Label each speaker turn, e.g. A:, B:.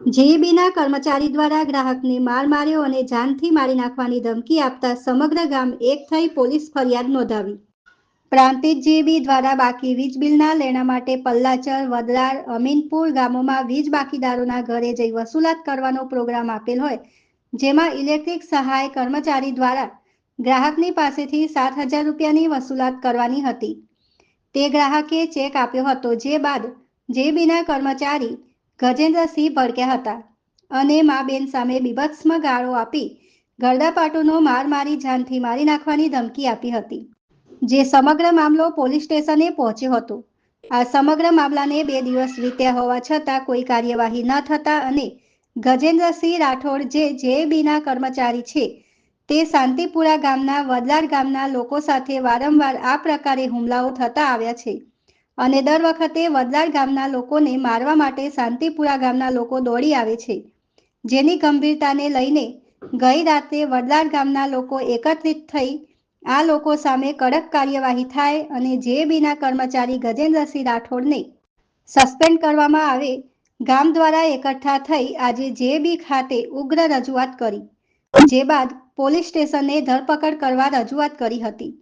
A: જેઈબીના કર્મચારી દ્વારા ગ્રાહકને માર માર્યો અને જાનથી મારી નાખવાની ધમકી આપતા સમગ્ર ગામ એક થઈ પોલીસ ફરિયાદ નોંધાવી. પ્રાંતિજ જેબી દ્વારા બાકી વીજ બિલના લેણા માટે પલ્લાચર વદરાર અમીનપુર ગામોમાં વીજ બાકીદારોના ઘરે જઈ વસૂલાત કરવાનો પ્રોગ્રામ આપેલ હોય, જેમાં ઇલેક્ટ્રિક સહાય કર્મચારી દ્વારા ગ્રાહકની પાસેથી સાત હજાર રૂપિયાની વસૂલાત કરવાની હતી. તે ગ્રાહકે ચેક આપ્યો હતો, જે બાદ જેબીના કર્મચારી ગજેન્દ્રસિંહ ભડક્યા હતા અને મા બેન સામે બીભત્સમ ગાળો આપી ગરદાપાટુનો માર મારી જાનથી મારી નાખવાની ધમકી આપી હતી. જે સમગ્ર મામલો પોલીસ સ્ટેશને પહોંચ્યો હતો. આ સમગ્ર મામલાને બે દિવસ વીત્યા હોવા છતાં કોઈ કાર્યવાહી ન થતા અને ગજેન્દ્રસિંહ રાઠોડ જે જેએબીના કર્મચારી છે તે શાંતિપુરા ગામના વદલાર ગામના લોકો સાથે વારંવાર આ પ્રકારે હુમલાઓ થતા આવ્યા છે. અને દર વખતે વદલાર ગામના લોકોને મારવા માટે શાંતિપુરા ગામના લોકો દોડી આવે છે. જેની ગંભીરતાને લઈને ગઈ રાતે વડલાળ ગામના લોકો એકત્રિત થઈ આ લોકો સામે કડક કાર્યવાહી થાય અને જેએબીના કર્મચારી ગજેન્દ્રસિંહ રાઠોડને સસ્પેન્ડ કરવામાં આવે, ગામ દ્વારા એકઠા થઈ આજે જેબી ખાતે ઉગ્ર રજૂઆત કરી, જે બાદ પોલીસ સ્ટેશને ધરપકડ કરવા રજૂઆત કરી હતી.